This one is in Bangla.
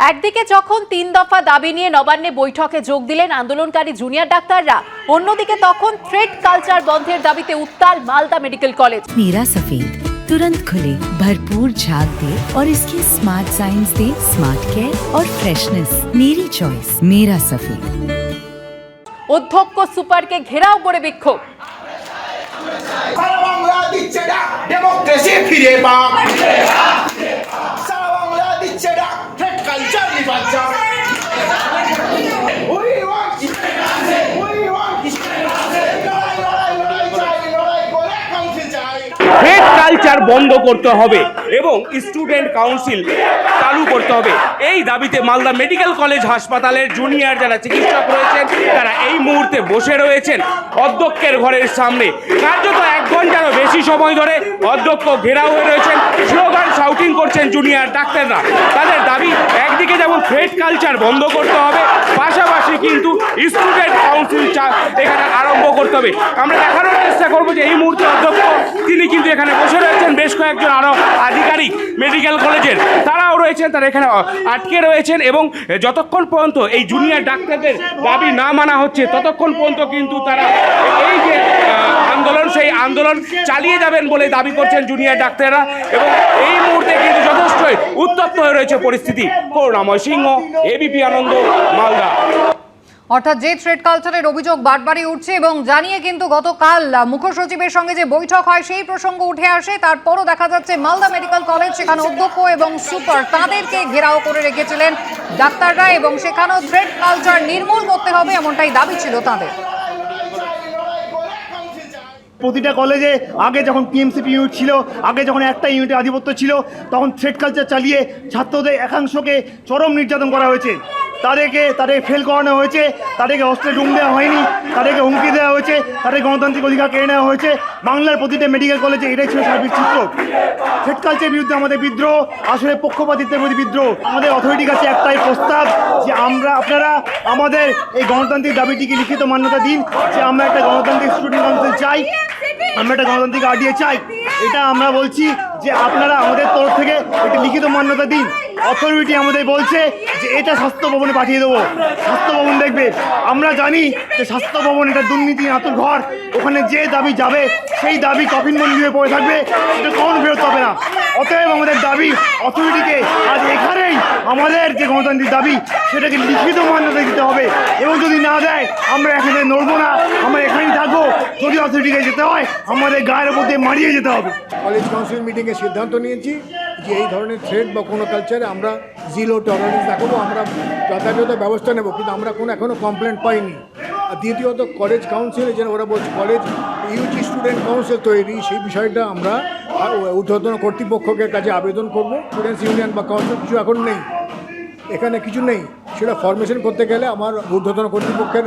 একদিকে যখন তিন দফা দাবি নিয়ে নবান্নে বৈঠকে যোগ দিলেন আন্দোলনকারী জুনিয়র ডাক্তাররা অন্যদিকে তখন থ্রেড কালচার বন্ধের দাবিতে উত্তাল মালদা মেডিকেল কলেজ मीरा सफेद तुरंत खुले भरपूर झाग दे और इसकी स्मार्ट साइंस दे स्मार्ट केयर और फ्रेशनेस मेरी चॉइस मेरा सफेद অধ্যক্ষ সুপারকে ঘেরাও করে বিক্ষোভ সারা বাংলা দিচ্ছে ডাক ডেমোক্রেসি ফিরে পাক বাচ্চা কালচার বন্ধ করতে হবে এবং স্টুডেন্ট কাউন্সিল চালু করতে হবে। এই দাবিতে মালদা মেডিকেল কলেজ হাসপাতালের জুনিয়র যারা চিকিৎসক রয়েছেন, তারা এই মুহূর্তে বসে রয়েছেন অধ্যক্ষের ঘরের সামনে। কার্যত এক ঘন্টারও বেশি সময় ধরে অধ্যক্ষ ঘেরাও হয়ে রয়েছেন, স্লোগান শাউটিং করছেন জুনিয়র ডাক্তাররা। তাদের দাবি, একদিকে যেমন ফ্রেড কালচার বন্ধ করতে হবে, পাশাপাশি কিন্তু স্টুডেন্ট কাউন্সিল এখানে করতে হবে। আমরা দেখানোর চেষ্টা করব যে এই মুহূর্তে অধ্যক্ষ, তিনি কিন্তু এখানে বসে রয়েছেন। বেশ কয়েকজন আরও আধিকারিক মেডিকেল কলেজের তারাও রয়েছেন, তারা এখানে আটকে রয়েছেন এবং যতক্ষণ পর্যন্ত এই জুনিয়র ডাক্তারদের দাবি না মানা হচ্ছে, ততক্ষণ পর্যন্ত কিন্তু তারা এই যে আন্দোলন, সেই আন্দোলন চালিয়ে যাবেন বলে দাবি করছেন জুনিয়র ডাক্তাররা এবং এই মুহূর্তে কিন্তু যথেষ্টই উত্তপ্ত হয়ে রয়েছে পরিস্থিতি। করুণাময় সিংহ এবিপি আনন্দ, মালদা। অর্থাৎ যে থ্রেড কালচারের অভিযোগ বারবারই উঠছে এবং জানিয়ে কিন্তু গতকাল মুখ্য সচিবের সঙ্গে যে বৈঠক হয়, সেই প্রসঙ্গ উঠে আসে। তারপরও দেখা যাচ্ছে মালদা মেডিকেল কলেজ, সেখানে অধ্যক্ষ এবং সুপার, তাদেরকে ঘেরাও করে রেখেছিলেন ডাক্তাররা এবং সেখানেও থ্রেড কালচার নির্মূল করতে হবে এমনটাই দাবি ছিল তাদের। প্রতিটা কলেজে আগে যখন পিএমসিপি ইউনিট ছিল, আগে যখন একটা ইউনিটে আধিপত্য ছিল, তখন থ্রেড কালচার চালিয়ে ছাত্রদের একাংশকে চরম নির্যাতন করা হয়েছে। তাদেরকে, তাদের ফেল করানো হয়েছে, তাদেরকে অস্ত্রে ডুম দেওয়া হয়নি, তাদেরকে হুমকি দেওয়া হয়েছে, তাদের গণতান্ত্রিক অধিকার কেড়ে নেওয়া হয়েছে। বাংলার প্রতিটা মেডিকেল কলেজে এটাই ছিল সার্বিক চিত্র থ্রেড কালচারের বিরুদ্ধে আমাদের বিদ্রোহ, আসলে পক্ষপাতিত্বের প্রতি বিদ্রোহ। আমাদের অথরিটির কাছে একটাই প্রস্তাব যে আমরা, আপনারা আমাদের এই গণতান্ত্রিক দাবিটিকে লিখিত মান্যতা দিন, যে আমরা একটা গণতান্ত্রিক স্টুডেন্ট কাউন্সিল চাই, আমরা একটা গণতান্ত্রিক আরডিএ চাই। এটা আমরা বলছি যে আপনারা আমাদের তরফ থেকে এটা লিখিত মান্যতা দিন। অথরিটি আমাদের বলছে যে এটা স্বাস্থ্য ভবনে পাঠিয়ে দেবো। স্বাস্থ্য ভবন দেখবে। আমরা জানি যে স্বাস্থ্য ভবন এটা দুর্নীতি আতুর ঘর ওখানে যে দাবি যাবে, সেই দাবি কফিন মন্দিরে পড়ে থাকবে। এটা কখন ফেরত অতএব আমাদের দাবি অথরিটিকে আজ এখানেই আমাদের যে গণতান্ত্রিক দাবি, সেটাকে লিখিত মান্যতা দিতে হবে। এবং যদি না দেয়, আমরা এখানে নড়বো না। আমরা এখানেই থাকব। যদি অথরিটিকে যেতে হয়, আমাদের গায়ের উপর দিয়ে মারিয়ে যেতে হবে। কলেজ কাউন্সিল মিটিংয়ে সিদ্ধান্ত নিয়েছি যে এই ধরনের থ্রেড বা কোনো কালচারে আমরা জিরো টলারেন্স দেখাবো আমরা যথাযথ ব্যবস্থা নেব। কিন্তু আমরা কোনো এখনও কমপ্লেন পাইনি। দ্বিতীয়ত কলেজ কাউন্সিল যেন ওরা বলছে কলেজ ইউজি স্টুডেন্ট কাউন্সিল তৈরি, সেই বিষয়টা আমরা ঊর্ধ্বতন কর্তৃপক্ষের কাছে আবেদন করব। স্টুডেন্টস ইউনিয়ন বা কাউন্সিল কিছু এখন নেই। এখানে কিছু নেই। সেটা ফরমেশন করতে গেলে আমার ঊর্ধ্বতন কর্তৃপক্ষের